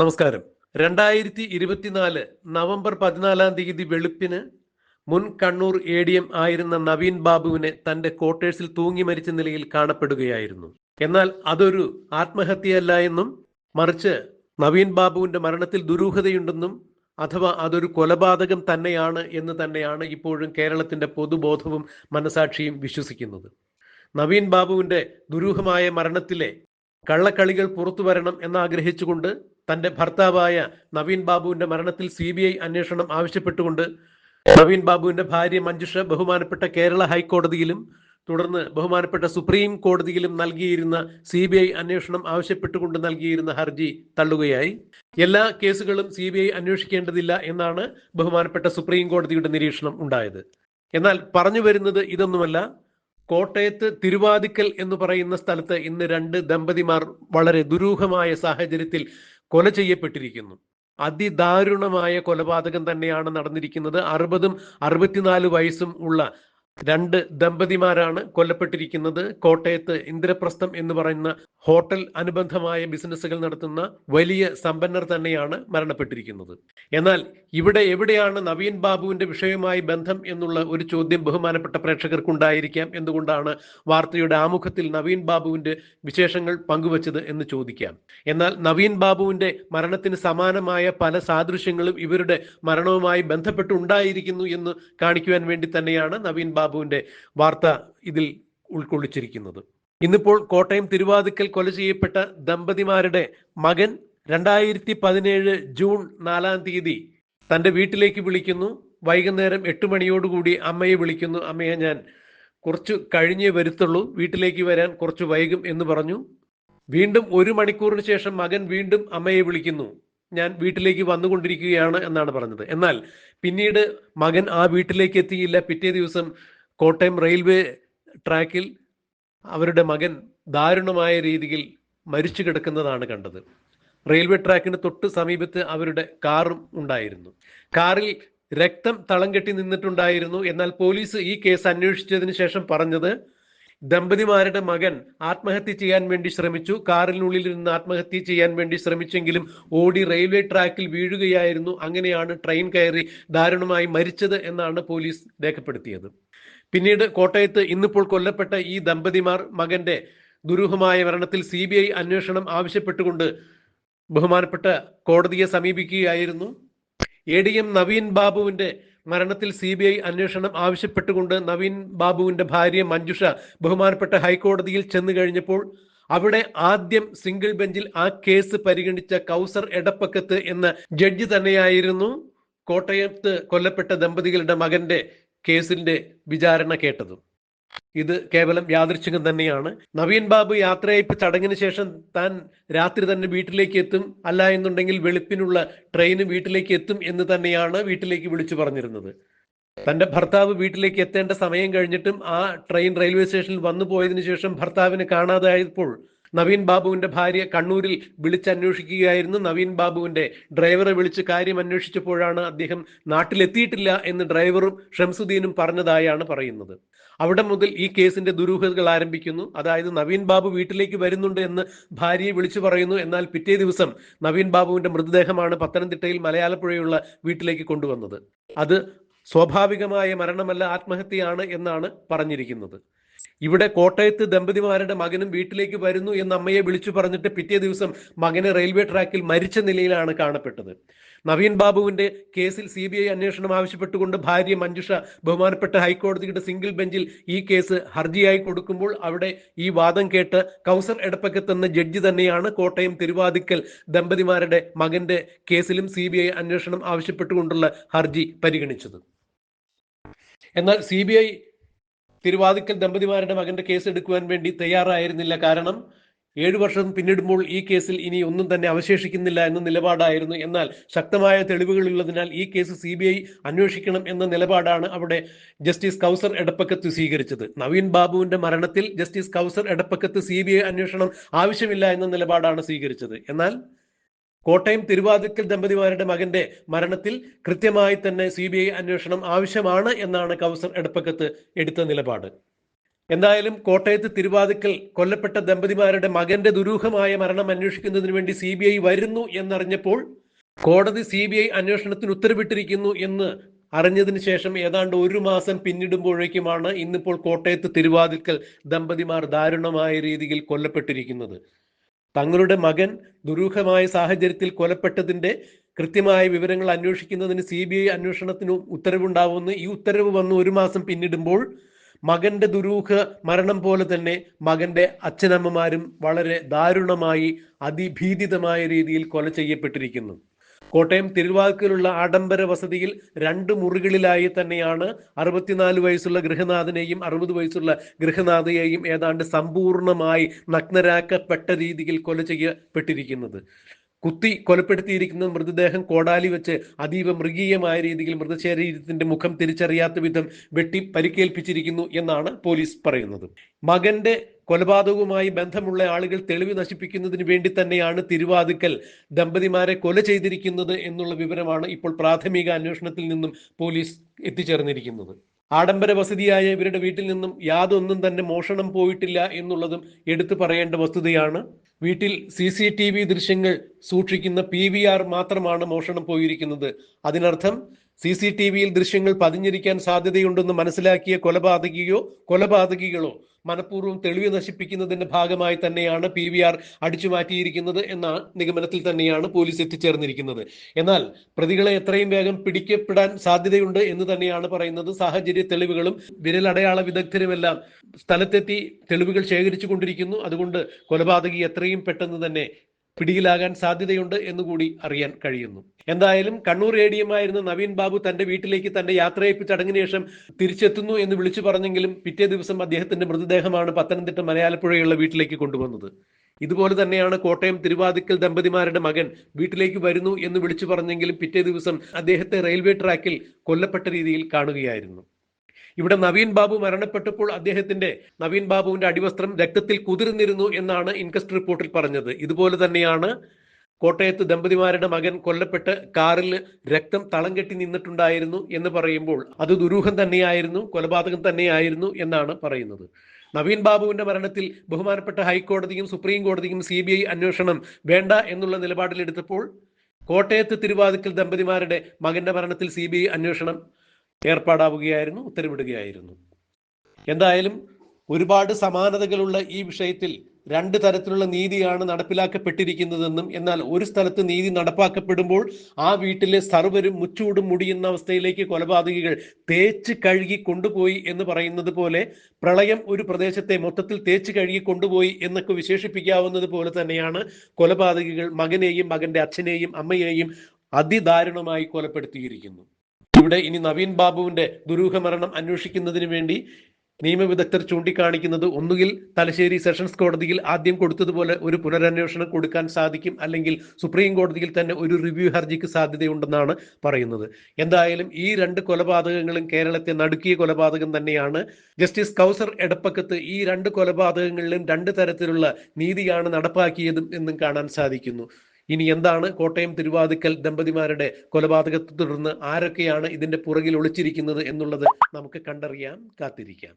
നമസ്കാരം. രണ്ടായിരത്തി ഇരുപത്തിനാല് നവംബർ പതിനാലാം തീയതി വെളുപ്പിന് മുൻ കണ്ണൂർ എ ഡി എം ആയിരുന്ന നവീൻ ബാബുവിനെ തന്റെ ക്വാർട്ടേഴ്സിൽ തൂങ്ങി മരിച്ച നിലയിൽ കാണപ്പെടുകയായിരുന്നു. എന്നാൽ അതൊരു ആത്മഹത്യയല്ല എന്നും മറിച്ച് നവീൻ ബാബുവിന്റെ മരണത്തിൽ ദുരൂഹതയുണ്ടെന്നും അഥവാ അതൊരു കൊലപാതകം തന്നെയാണ് എന്ന് തന്നെയാണ് ഇപ്പോഴും കേരളത്തിന്റെ പൊതുബോധവും മനസാക്ഷിയും വിശ്വസിക്കുന്നത്. നവീൻ ബാബുവിന്റെ ദുരൂഹമായ മരണത്തിലെ കള്ളക്കളികൾ പുറത്തു വരണം എന്നാഗ്രഹിച്ചുകൊണ്ട് തന്റെ ഭർത്താവായ നവീൻ ബാബുവിന്റെ മരണത്തിൽ സി ബി ഐ അന്വേഷണം ആവശ്യപ്പെട്ടുകൊണ്ട് നവീൻ ബാബുവിന്റെ ഭാര്യ മഞ്ജുഷ ബഹുമാനപ്പെട്ട കേരള ഹൈക്കോടതിയിലും തുടർന്ന് ബഹുമാനപ്പെട്ട സുപ്രീം കോടതിയിലും നൽകിയിരുന്ന സി ബി ഐ അന്വേഷണം ആവശ്യപ്പെട്ടുകൊണ്ട് നൽകിയിരുന്ന ഹർജി തള്ളുകയായി. എല്ലാ കേസുകളും സി ബി ഐ അന്വേഷിക്കേണ്ടതില്ല എന്നാണ് ബഹുമാനപ്പെട്ട സുപ്രീം കോടതിയുടെ നിരീക്ഷണം ഉണ്ടായത്. എന്നാൽ പറഞ്ഞു വരുന്നത് ഇതൊന്നുമല്ല. കോട്ടയത്ത് തിരുവാതിക്കൽ എന്ന് പറയുന്ന സ്ഥലത്ത് ഇന്ന് രണ്ട് ദമ്പതിമാർ വളരെ ദുരൂഹമായ സാഹചര്യത്തിൽ കൊല ചെയ്യപ്പെട്ടിരിക്കുന്നു. അതിദാരുണമായ കൊലപാതകം തന്നെയാണ് നടന്നിരിക്കുന്നത്. അറുപതും അറുപത്തിനാല് വയസ്സും ഉള്ള രണ്ട് ദമ്പതിമാരാണ് കൊല്ലപ്പെട്ടിരിക്കുന്നത്. കോട്ടയത്ത് ഇന്ദ്രപ്രസ്ഥം എന്ന് പറയുന്ന ഹോട്ടൽ അനുബന്ധമായ ബിസിനസ്സുകൾ നടത്തുന്ന വലിയ സമ്പന്നർ തന്നെയാണ് മരണപ്പെട്ടിരിക്കുന്നത്. എന്നാൽ ഇവിടെ എവിടെയാണ് നവീൻ ബാബുവിന്റെ വിഷയവുമായി ബന്ധം എന്നുള്ള ഒരു ചോദ്യം ബഹുമാനപ്പെട്ട പ്രേക്ഷകർക്കുണ്ടായിരിക്കാം എന്തുകൊണ്ടാണ് വാർത്തയുടെ ആമുഖത്തിൽ നവീൻ ബാബുവിന്റെ വിശേഷങ്ങൾ പങ്കുവച്ചത് എന്ന് ചോദിക്കാം. എന്നാൽ നവീൻ ബാബുവിന്റെ മരണത്തിന് സമാനമായ പല സാദൃശ്യങ്ങളും ഇവരുടെ മരണവുമായി ബന്ധപ്പെട്ടുണ്ടായിരിക്കുന്നു എന്ന് കാണിക്കുവാൻ വേണ്ടി തന്നെയാണ് നവീൻ ബാബുവിന്റെ വാർത്ത ഇതിൽ ഉൾക്കൊള്ളിച്ചിരിക്കുന്നത്. ഇന്നിപ്പോൾ കോട്ടയം തിരുവാതിക്കൽ കൊല ചെയ്യപ്പെട്ട ദമ്പതിമാരുടെ മകൻ രണ്ടായിരത്തി പതിനേഴ് ജൂൺ നാലാം തീയതി തന്റെ വീട്ടിലേക്ക് വിളിക്കുന്നു. വൈകുന്നേരം എട്ട് മണിയോടുകൂടി അമ്മയെ വിളിക്കുന്നു. അമ്മയെ ഞാൻ കുറച്ച് കഴിഞ്ഞേ വരുത്തുള്ളൂ. വീട്ടിലേക്ക് വരാൻ കുറച്ച് വൈകും എന്ന് പറഞ്ഞു. വീണ്ടും ഒരു മണിക്കൂറിന് ശേഷം മകൻ വീണ്ടും അമ്മയെ വിളിക്കുന്നു. ഞാൻ വീട്ടിലേക്ക് വന്നുകൊണ്ടിരിക്കുകയാണ് എന്നാണ് പറഞ്ഞത്. എന്നാൽ പിന്നീട് മകൻ ആ വീട്ടിലേക്ക് എത്തിയില്ല. പിറ്റേ ദിവസം കോട്ടയം റെയിൽവേ ട്രാക്കിൽ അവരുടെ മകൻ ദാരുണമായ രീതിയിൽ മരിച്ചു കിടക്കുന്നതാണ് കണ്ടത്. റെയിൽവേ ട്രാക്കിന് തൊട്ട് സമീപത്ത് അവരുടെ കാറും ഉണ്ടായിരുന്നു. കാറിൽ രക്തം തളം കെട്ടി നിന്നിട്ടുണ്ടായിരുന്നു. എന്നാൽ പോലീസ് ഈ കേസ് അന്വേഷിച്ചതിന് ശേഷം പറഞ്ഞത് ദമ്പതിമാരുടെ മകൻ ആത്മഹത്യ ചെയ്യാൻ വേണ്ടി ശ്രമിച്ചു. കാറിനുള്ളിൽ നിന്ന് ആത്മഹത്യ ചെയ്യാൻ വേണ്ടി ശ്രമിച്ചെങ്കിലും ഓടി റെയിൽവേ ട്രാക്കിൽ വീഴുകയായിരുന്നു. അങ്ങനെയാണ് ട്രെയിൻ കയറി ദാരുണമായി മരിച്ചത് എന്നാണ് പോലീസ് രേഖപ്പെടുത്തിയത്. പിന്നീട് കോട്ടയത്ത് ഇന്നിപ്പോൾ കൊല്ലപ്പെട്ട ഈ ദമ്പതിമാർ മകന്റെ ദുരൂഹമായ മരണത്തിൽ സി ബി ഐ അന്വേഷണം ആവശ്യപ്പെട്ടുകൊണ്ട് ബഹുമാനപ്പെട്ട കോടതിയെ സമീപിക്കുകയായിരുന്നു. എ ഡി എം നവീൻ ബാബുവിന്റെ മരണത്തിൽ സി ബി ഐ അന്വേഷണം ആവശ്യപ്പെട്ടുകൊണ്ട് നവീൻ ബാബുവിന്റെ ഭാര്യ മഞ്ജുഷ ബഹുമാനപ്പെട്ട ഹൈക്കോടതിയിൽ ചെന്നു കഴിഞ്ഞപ്പോൾ അവിടെ ആദ്യം സിംഗിൾ ബെഞ്ചിൽ ആ കേസ് പരിഗണിച്ച കൗസർ എടപ്പക്കത്ത് എന്ന ജഡ്ജി തന്നെയായിരുന്നു കോട്ടയത്ത് കൊല്ലപ്പെട്ട ദമ്പതികളുടെ മകന്റെ കേസിന്റെ വിചാരണ കേട്ടതും. ഇത് കേവലം യാദൃച്ഛികം തന്നെയാണ്. നവീൻ ബാബു യാത്രയയപ്പ് ചടങ്ങിന് ശേഷം താൻ രാത്രി തന്നെ വീട്ടിലേക്ക് എത്തും. അല്ല എന്നുണ്ടെങ്കിൽ വെളുപ്പിനുള്ള ട്രെയിന് വീട്ടിലേക്ക് എത്തും എന്ന് തന്നെയാണ് വീട്ടിലേക്ക് വിളിച്ചു പറഞ്ഞിരുന്നത്. തന്റെ ഭർത്താവ് വീട്ടിലേക്ക് എത്തേണ്ട സമയം കഴിഞ്ഞിട്ടും ആ ട്രെയിൻ റെയിൽവേ സ്റ്റേഷനിൽ വന്നു പോയതിനു ശേഷം ഭർത്താവിനെ കാണാതായപ്പോൾ നവീൻ ബാബുവിന്റെ ഭാര്യ കണ്ണൂരിൽ വിളിച്ചന്വേഷിക്കുകയായിരുന്നു. നവീൻ ബാബുവിന്റെ ഡ്രൈവറെ വിളിച്ച് കാര്യം അന്വേഷിച്ചപ്പോഴാണ് അദ്ദേഹം നാട്ടിലെത്തിയിട്ടില്ല എന്ന് ഡ്രൈവറും ഷംസുദ്ദീനും പറഞ്ഞതായാണ് പറയുന്നത്. അവിടെ മുതൽ ഈ കേസിന്റെ ദുരൂഹതകൾ ആരംഭിക്കുന്നു. അതായത് നവീൻ ബാബു വീട്ടിലേക്ക് വരുന്നുണ്ട് എന്ന് ഭാര്യയെ വിളിച്ചു പറയുന്നു. എന്നാൽ പിറ്റേ ദിവസം നവീൻ ബാബുവിന്റെ മൃതദേഹമാണ് പത്തനംതിട്ടയിൽ മലയാളപ്പുഴയുള്ള വീട്ടിലേക്ക് കൊണ്ടുവന്നത്. അത് സ്വാഭാവികമായ മരണമല്ല ആത്മഹത്യയാണ് എന്നാണ് പറഞ്ഞിരിക്കുന്നത്. ഇവിടെ കോട്ടയത്ത് ദമ്പതിമാരുടെ മകനും വീട്ടിലേക്ക് വരുന്നു എന്ന് അമ്മയെ വിളിച്ചു പറഞ്ഞിട്ട് പിറ്റേ ദിവസം മകനെ റെയിൽവേ ട്രാക്കിൽ മരിച്ച നിലയിലാണ് കാണപ്പെട്ടത്. നവീൻ ബാബുവിന്റെ കേസിൽ സി ബി ഐ അന്വേഷണം ആവശ്യപ്പെട്ടുകൊണ്ട് ഭാര്യ മഞ്ജുഷ ബഹുമാനപ്പെട്ട ഹൈക്കോടതിയുടെ സിംഗിൾ ബെഞ്ചിൽ ഈ കേസ് ഹർജിയായി കൊടുക്കുമ്പോൾ അവിടെ ഈ വാദം കേട്ട് കൗസർ എടപ്പക്കത്ത് എന്ന ജഡ്ജി തന്നെയാണ് കോട്ടയം തിരുവാതിക്കൽ ദമ്പതിമാരുടെ മകന്റെ കേസിലും സി അന്വേഷണം ആവശ്യപ്പെട്ടുകൊണ്ടുള്ള ഹർജി പരിഗണിച്ചത്. എന്നാൽ സി തിരുവാതിക്കൽ ദമ്പതിമാരുടെ മകന്റെ കേസ് എടുക്കുവാൻ വേണ്ടി തയ്യാറായിരുന്നില്ല. കാരണം ഏഴു വർഷം പിന്നിടുമ്പോൾ ഈ കേസിൽ ഇനി ഒന്നും തന്നെ അവശേഷിക്കുന്നില്ല എന്ന നിലപാടായിരുന്നു. എന്നാൽ ശക്തമായ തെളിവുകളുള്ളതിനാൽ ഈ കേസ് സി ബി ഐ അന്വേഷിക്കണം എന്ന നിലപാടാണ് അവിടെ ജസ്റ്റിസ് കൗസർ എടപ്പക്കത്ത് സ്വീകരിച്ചത്. നവീൻ ബാബുവിന്റെ മരണത്തിൽ ജസ്റ്റിസ് കൗസർ എടപ്പക്കത്ത് സി അന്വേഷണം ആവശ്യമില്ല എന്ന നിലപാടാണ് സ്വീകരിച്ചത്. എന്നാൽ കോട്ടയം തിരുവാതിക്കൽ ദമ്പതിമാരുടെ മകന്റെ മരണത്തിൽ കൃത്യമായി തന്നെ സി ബി ഐ അന്വേഷണം ആവശ്യമാണ് എന്നാണ് കൗസർ എടപ്പക്കത്ത് എടുത്ത നിലപാട്. എന്തായാലും കോട്ടയത്ത് തിരുവാതിക്കൽ കൊല്ലപ്പെട്ട ദമ്പതിമാരുടെ മകന്റെ ദുരൂഹമായ മരണം അന്വേഷിക്കുന്നതിന് വേണ്ടി സി ബി ഐ വരുന്നു എന്നറിഞ്ഞപ്പോൾ കോടതി സി ബി ഐ അന്വേഷണത്തിന് ഉത്തരവിട്ടിരിക്കുന്നു എന്ന് അറിഞ്ഞതിന് ശേഷം ഏതാണ്ട് ഒരു മാസം പിന്നിടുമ്പോഴേക്കുമാണ് ഇന്നിപ്പോൾ കോട്ടയത്ത് തിരുവാതിക്കൽ ദമ്പതിമാർ ദാരുണമായ രീതിയിൽ കൊല്ലപ്പെട്ടിരിക്കുന്നത്. തങ്ങളുടെ മകൻ ദുരൂഹമായ സാഹചര്യത്തിൽ കൊലപ്പെട്ടതിന്റെ കൃത്യമായ വിവരങ്ങൾ അന്വേഷിക്കുന്നതിന് സി ബി ഐ അന്വേഷണത്തിന് ഉത്തരവുണ്ടാവുമെന്ന് ഈ ഉത്തരവ് വന്ന് ഒരു മാസം പിന്നിടുമ്പോൾ മകന്റെ ദുരൂഹ മരണം പോലെ തന്നെ മകന്റെ അച്ഛനമ്മമാരും വളരെ ദാരുണമായി അതിഭീതിതമായ രീതിയിൽ കൊല ചെയ്യപ്പെട്ടിരിക്കുന്നു. കോട്ടയം തിരുവാക്കിലുള്ള ആഡംബര വസതിയിൽ രണ്ട് മുറികളിലായി തന്നെയാണ് അറുപത്തിനാല് വയസ്സുള്ള ഗൃഹനാഥനെയും അറുപത് വയസ്സുള്ള ഗൃഹനാഥയെയും ഏതാണ്ട് സമ്പൂർണമായി നഗ്നരാക്കപ്പെട്ട രീതിയിൽ കൊല ചെയ്യപ്പെട്ടിരിക്കുന്നത്. കുത്തി കൊലപ്പെടുത്തിയിരിക്കുന്ന മൃതദേഹം കോടാലി വെച്ച് അതീവ മൃഗീയമായ രീതിയിൽ മൃതശരീരത്തിന്റെ മുഖം തിരിച്ചറിയാത്ത വിധം വെട്ടി പരിക്കേൽപ്പിച്ചിരിക്കുന്നു എന്നാണ് പോലീസ് പറയുന്നത്. മകന്റെ കൊലപാതകവുമായി ബന്ധമുള്ള ആളുകൾ തെളിവ് നശിപ്പിക്കുന്നതിന് വേണ്ടി തന്നെയാണ് തിരുവാതുക്കൽ ദമ്പതിമാരെ കൊല ചെയ്തിരിക്കുന്നത് എന്നുള്ള വിവരമാണ് ഇപ്പോൾ പ്രാഥമിക അന്വേഷണത്തിൽ നിന്നും പോലീസ് എത്തിച്ചേർന്നിരിക്കുന്നത്. ആഡംബര വസതിയായ ഇവരുടെ വീട്ടിൽ നിന്നും യാതൊന്നും തന്നെ മോഷണം പോയിട്ടില്ല എന്നുള്ളതും എടുത്തു പറയേണ്ട വസ്തുതയാണ്. വീട്ടിൽ സി സി ടി വി ദൃശ്യങ്ങൾ സൂക്ഷിക്കുന്ന പി വി ആർ മാത്രമാണ് മോഷണം പോയിരിക്കുന്നത്. അതിനർത്ഥം സി സി ടി വിയിൽ ദൃശ്യങ്ങൾ പതിഞ്ഞിരിക്കാൻ സാധ്യതയുണ്ടെന്ന് മനസ്സിലാക്കിയ കൊലപാതകിയോ കൊലപാതകികളോ മനഃപൂർവം തെളിവ് നശിപ്പിക്കുന്നതിന്റെ ഭാഗമായി തന്നെയാണ് പി വി ആർ അടിച്ചുമാറ്റിയിരിക്കുന്നത് എന്ന നിഗമനത്തിൽ തന്നെയാണ് പോലീസ് എത്തിച്ചേർന്നിരിക്കുന്നത്. എന്നാൽ പ്രതികളെ എത്രയും വേഗം പിടിക്കപ്പെടാൻ സാധ്യതയുണ്ട് എന്ന് തന്നെയാണ് പറയുന്നത്. സാഹചര്യ തെളിവുകളും വിരലടയാള വിദഗ്ധരുമെല്ലാം സ്ഥലത്തെത്തി തെളിവുകൾ ശേഖരിച്ചു കൊണ്ടിരിക്കുന്നു അതുകൊണ്ട് കൊലപാതകി എത്രയും പെട്ടെന്ന് തന്നെ പിടിയിലാകാൻ സാധ്യതയുണ്ട് എന്നുകൂടി അറിയാൻ കഴിയുന്നു. എന്തായാലും കണ്ണൂർ എ ഡി എം ആയിരുന്ന നവീൻ ബാബു തന്റെ വീട്ടിലേക്ക് തന്റെ യാത്രയപ്പ് ചടങ്ങിന് ശേഷം തിരിച്ചെത്തുന്നു എന്ന് വിളിച്ചു പറഞ്ഞെങ്കിലും പിറ്റേ ദിവസം അദ്ദേഹത്തിന്റെ മൃതദേഹമാണ് പത്തനംതിട്ട മലയാലപ്പുഴയുള്ള വീട്ടിലേക്ക് കൊണ്ടുവന്നത്. ഇതുപോലെ തന്നെയാണ് കോട്ടയം തിരുവാതിക്കൽ ദമ്പതിമാരുടെ മകൻ വീട്ടിലേക്ക് വരുന്നു എന്ന് വിളിച്ചു പറഞ്ഞെങ്കിലും പിറ്റേ ദിവസം അദ്ദേഹത്തെ റെയിൽവേ ട്രാക്കിൽ കൊല്ലപ്പെട്ട രീതിയിൽ കാണുകയായിരുന്നു. ഇവിടെ നവീൻ ബാബു മരണപ്പെട്ടപ്പോൾ അദ്ദേഹത്തിന്റെ നവീൻ ബാബുവിന്റെ അടിവസ്ത്രം രക്തത്തിൽ കുതിർന്നിരുന്നു എന്നാണ് ഇൻകസ്റ്റ് റിപ്പോർട്ടിൽ പറഞ്ഞത്. ഇതുപോലെ തന്നെയാണ് കോട്ടയത്ത് ദമ്പതിമാരുടെ മകൻ കൊല്ലപ്പെട്ട് കാറിൽ രക്തം തളം കെട്ടി നിന്നിട്ടുണ്ടായിരുന്നു എന്ന് പറയുമ്പോൾ അത് ദുരൂഹം തന്നെയായിരുന്നു കൊലപാതകം തന്നെയായിരുന്നു എന്നാണ് പറയുന്നത്. നവീൻ ബാബുവിന്റെ മരണത്തിൽ ബഹുമാനപ്പെട്ട ഹൈക്കോടതിയും സുപ്രീം കോടതിയും സി അന്വേഷണം വേണ്ട എന്നുള്ള നിലപാടിലെടുത്തപ്പോൾ കോട്ടയത്ത് തിരുവാതിക്കൽ ദമ്പതിമാരുടെ മകന്റെ മരണത്തിൽ സി അന്വേഷണം ഏർപ്പാടാവുകയായിരുന്നു ഉത്തരവിടുകയായിരുന്നു. എന്തായാലും ഒരുപാട് സമാനതകളുള്ള ഈ വിഷയത്തിൽ രണ്ട് തരത്തിലുള്ള നീതിയാണ് നടപ്പിലാക്കപ്പെട്ടിരിക്കുന്നതെന്നും എന്നാൽ ഒരു സ്ഥലത്ത് നീതി നടപ്പാക്കപ്പെടുമ്പോൾ ആ വീട്ടിലെ സർവരും മുച്ചൂടും മുടിയുന്ന അവസ്ഥയിലേക്ക് കൊലപാതകികൾ തേച്ച് കഴുകി കൊണ്ടുപോയി എന്ന് പറയുന്നത് പോലെ പ്രളയം ഒരു പ്രദേശത്തെ മൊത്തത്തിൽ തേച്ച് കഴുകി കൊണ്ടുപോയി എന്നൊക്കെ വിശേഷിപ്പിക്കാവുന്നത് പോലെ തന്നെയാണ് കൊലപാതകികൾ മകനെയും മകന്റെ അച്ഛനെയും അമ്മയെയും അതിദാരുണമായി കൊലപ്പെടുത്തിയിരിക്കുന്നു. ഇവിടെ ഇനി നവീൻ ബാബുവിന്റെ ദുരൂഹ മരണം അന്വേഷിക്കുന്നതിന് വേണ്ടി നിയമവിദഗ്ധർ ചൂണ്ടിക്കാണിക്കുന്നത് ഒന്നുകിൽ തലശ്ശേരി സെഷൻസ് കോടതിയിൽ ആദ്യം കൊടുത്തതുപോലെ ഒരു പുനരന്വേഷണം കൊടുക്കാൻ സാധിക്കും അല്ലെങ്കിൽ സുപ്രീം കോടതിയിൽ തന്നെ ഒരു റിവ്യൂ ഹർജിക്ക് സാധ്യതയുണ്ടെന്നാണ് പറയുന്നത്. എന്തായാലും ഈ രണ്ട് കൊലപാതകങ്ങളും കേരളത്തെ നടുക്കിയ കൊലപാതകം തന്നെയാണ്. ജസ്റ്റിസ് കൗസർ എടപ്പക്കത്ത് ഈ രണ്ട് കൊലപാതകങ്ങളിലും രണ്ട് തരത്തിലുള്ള നീതിയാണ് നടപ്പാക്കിയതും എന്നും കാണാൻ സാധിക്കുന്നു. ഇനി എന്താണ് കോട്ടയം തിരുവാതിക്കൽ ദമ്പതിമാരുടെ കൊലപാതകത്തെ തുടർന്ന് ആരൊക്കെയാണ് ഇതിന്റെ പുറകിൽ ഒളിച്ചിരിക്കുന്നത് എന്നുള്ളത് നമുക്ക് കണ്ടറിയാം കാത്തിരിക്കാം.